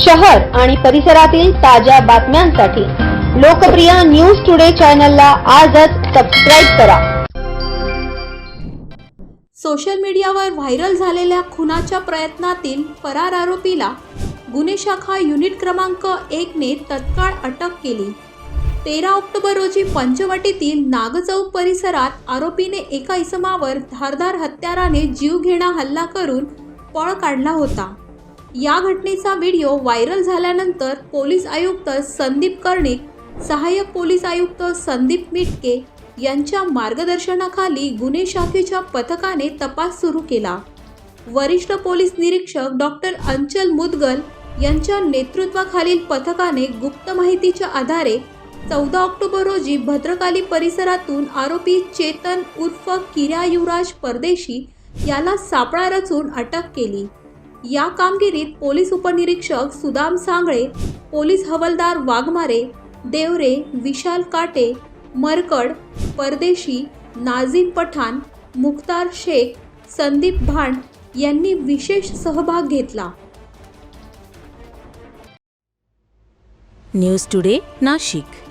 शहर आणि परिसरातील ताज्या बातम्यांसाठी लोकप्रिय न्यूज टुडे चॅनलला आजच सबस्क्राईब करा. सोशल मीडियावर व्हायरल झालेल्या खुनाच्या प्रयत्नातील फरार आरोपीला गुन्हे शाखा युनिट क्रमांक एकने तत्काळ अटक केली. तेरा ऑक्टोबर रोजी पंचवटीतील नागचौक परिसरात आरोपीने एका इसमावर धारदार हत्याराने जीवघेणा हल्ला करून पळ काढला होता. या घटनेचा व्हिडिओ व्हायरल झाल्यानंतर पोलीस आयुक्त संदीप कर्णिक सहाय्यक पोलीस आयुक्त संदीप मिटके यांच्या मार्गदर्शनाखाली गुन्हे शाखेच्या पथकाने तपास सुरू केला. वरिष्ठ पोलीस निरीक्षक डॉक्टर अंचल मुदगल यांच्या नेतृत्वाखालील पथकाने गुप्त माहितीच्या आधारे चौदा ऑक्टोबर रोजी भद्रकाली परिसरातून आरोपी चेतन उर्फ किरा युवराज परदेशी याला सापळा रचून अटक केली. या कामगिरीत पोलीस उपनिरीक्षक सुदाम सांगळे पोलीस हवालदार वाघमारे देवरे विशाल काटे मरकड परदेशी नाझीम पठाण मुख्तार शेख संदीप भांड यांनी विशेष सहभाग घेतला. News today Nashik.